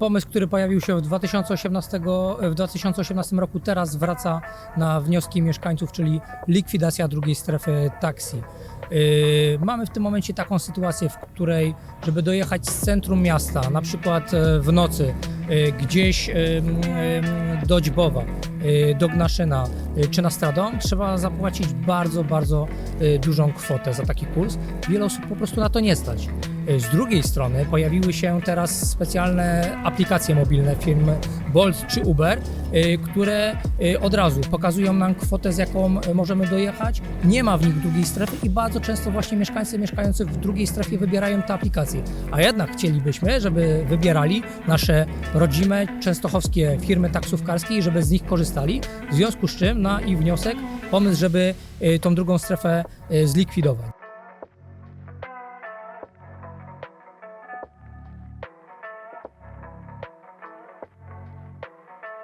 Pomysł, który pojawił się w 2018, w 2018 roku, teraz wraca na wnioski mieszkańców, czyli likwidacja drugiej strefy taksi. Yy, Mamy w tym momencie taką sytuację, w której, żeby dojechać z centrum miasta, na przykład e, w nocy, e, gdzieś em, do Dźbowa, e, do Gnaszyna e, czy na Stradon, trzeba zapłacić bardzo, bardzo e, dużą kwotę za taki kurs. Wiele osób po prostu na to nie stać. Z drugiej strony pojawiły się teraz specjalne aplikacje mobilne firm Bolt czy Uber, e, które e, od razu pokazują nam kwotę, z jaką możemy dojechać. Nie ma w nich drugiej strefy i bardzo często właśnie mieszkańcy mieszkający w drugiej strefie wybierają te aplikacje. A jednak chcielibyśmy, żeby wybierali nasze rodzime, częstochowskie firmy taksówkarskie i żeby z nich korzystali. W związku z czym na ich wniosek pomysł, żeby e, tą drugą strefę zlikwidować.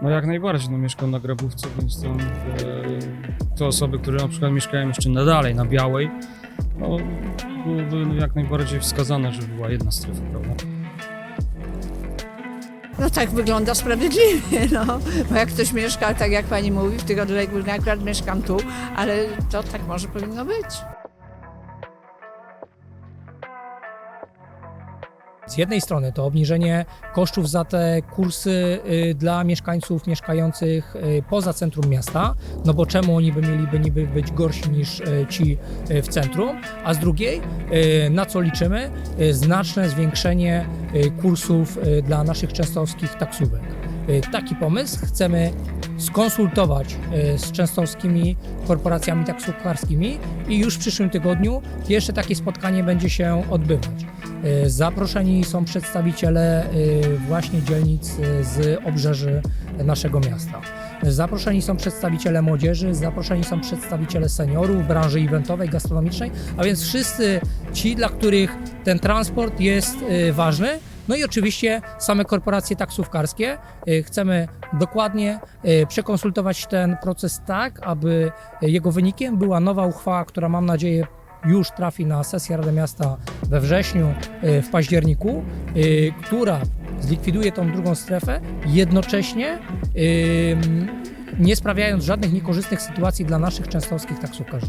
No jak najbardziej, no mieszkam na Grabówce, więc tam e, te osoby, które na przykład mieszkają jeszcze na dalej, na Białej, no byłyby jak najbardziej wskazane, żeby była jedna strefa, prawda? No tak wygląda sprawiedliwie, no. Bo jak ktoś mieszka, tak jak pani mówi, w tych odległych, no akurat mieszkam tu, ale to tak może powinno być. Z jednej strony to obniżenie kosztów za te kursy y, dla mieszkańców mieszkających y, poza centrum miasta, no bo czemu oni by mieliby niby być gorsi niż y, ci w centrum, a z drugiej, na co liczymy, znaczne zwiększenie kursów dla naszych częstochowskich taksówek. Taki pomysł chcemy skonsultować z częstochowskimi korporacjami taksówkarskimi i już w przyszłym tygodniu pierwsze takie spotkanie będzie się odbywać. Y, Zaproszeni są przedstawiciele y, właśnie dzielnic y, z obrzeży naszego miasta. Zaproszeni są przedstawiciele młodzieży, zaproszeni są przedstawiciele seniorów, branży eventowej, gastronomicznej, a więc wszyscy ci, dla których ten transport jest ważny. No i oczywiście same korporacje taksówkarskie. Chcemy dokładnie przekonsultować ten proces tak, aby jego wynikiem była nowa uchwała, która mam nadzieję już trafi na sesję Rady Miasta we wrześniu, y, w październiku, y, która zlikwiduje tą drugą strefę, jednocześnie ym, nie sprawiając żadnych niekorzystnych sytuacji dla naszych częstochowskich taksówkarzy.